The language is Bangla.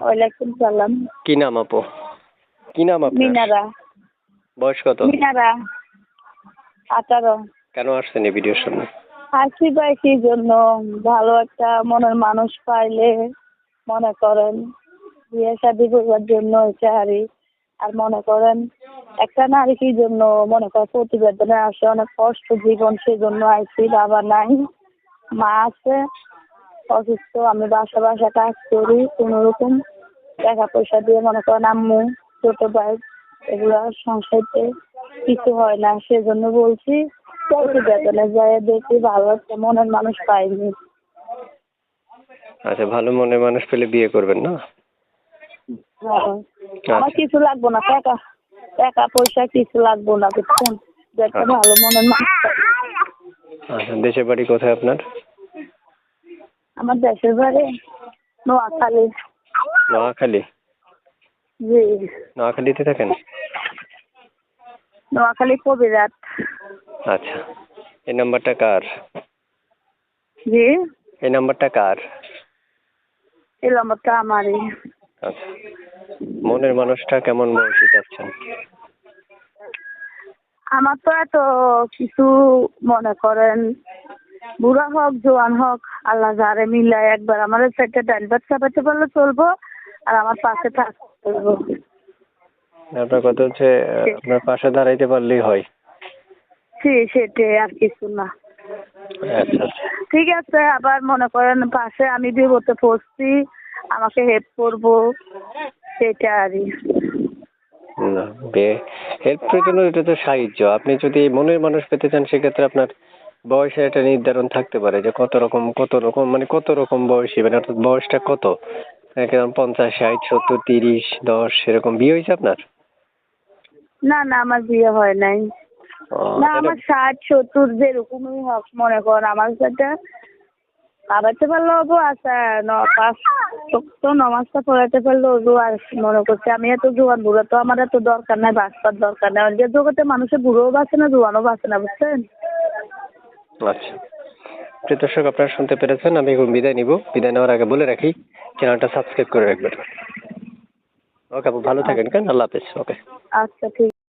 ওয়ালাইকুম সালাম। কি নাম আপু? কি নাম আপনার? মিনারা। বয়স কত? মিনারা। আঠারো। কেন আসছেন এই ভিডিওর সামনে? আসি ভাই কি জন্য? ভালো একটা মনের মানুষ পাইলে মনে করেন বিয়ে শাদি করবার জন্য হয়েছে হারি আর মনে করেন একটা নারী কি জন্য? মনে করেন প্রতিবেদনে আসে অনেক কষ্ট জীবন সেজন্য আইসি বাবা নাই মা আছে অসুস্থ আমি বাসা বাসা কাজ করি কোনো রকম টাকা পয়সা দিয়ে মনে করেন আম্মু ছোট ভাই এগুলো সংসারতে কিছু হয় না সেজন্য বলছি প্রতিবেদনে যায় দেখি ভালো একটা মনের মানুষ পাইনি আচ্ছা ভালো মনে মানুষ পেলে বিয়ে করবেন না হ্যাঁ। আমার আচ্ছা। কিছু লাগবো না টাকা টাকা পয়সা কিছু লাগবো না বুঝছেন একটা। ভালো মনের মানুষ। আচ্ছা দেশের বাড়ি কোথায় আপনার আমার দেশের বাড়ি নোয়াখালী। নোয়াখালী? জি। নোয়াখালীতে থাকেন? নোয়াখালী কবিরাট আচ্ছা। এই নাম্বারটা কার? জি। এই নাম্বারটা কার? এই নম্বরটা আমারই। আচ্ছা। মনের মানুষটা কেমন বয়সী চাচ্ছেন? আমার তো এত কিছু মনে করেন বুড়া হোক জোয়ান হোক আল্লাহ যারে মিলায় একবার আমার ডাইন বাদ চাপাতে পারলে চলবো আর আমার পাশে থাকতে আপনার কথা হচ্ছে আপনার পাশে দাঁড়াইতে পারলেই হয়। সে সেটাই আর কিছু না। আচ্ছা আচ্ছা। ঠিক আছে আবার মনে করেন পাশে আমি বিপদে পড়ছি আমাকে হেল্প করব। সেটা আরই না হেল্পের জন্য এটা তো সাহায্য। আপনি যদি মনের মানুষ পেতে চান সেক্ষেত্রে আপনার বয়সের একটা নির্ধারণ থাকতে পারে যে কত রকম কত রকম মানে কত রকম বয়সী মানে অর্থাৎ বয়সটা কত? একদম পঞ্চাশ ষাট সত্তর তিরিশ দশ এরকম বিয়ে হয়েছে আপনার? না না আমার বিয়ে হয় নাই। না আমার ষাট সত্তর যেরকমই হোক মনে কর আমার সাথে খাবাইতে পারলে হব আচ্ছা পাঁচ তো নমাজটা পড়াইতে পারলে হব আর মনে করছি আমি এত জোয়ান বুড়ো তো আমার এত দরকার নাই বাঁচবার দরকার নাই। যে জগতে মানুষের বুড়োও বাঁচে না জোয়ানও বাঁচে না বুঝছেন? আচ্ছা। প্রিয় দর্শক, আপনারা শুনতে পেরেছেন, আমি এখন বিদায় নিব। বিদায় নেওয়ার আগে বলে রাখি, চ্যানেলটা সাবস্ক্রাইব করে রাখবেন। ওকে, আপু, ভালো থাকেন, কেন? আল্লাহ হাফেজ, ওকে। আচ্ছা ঠিক।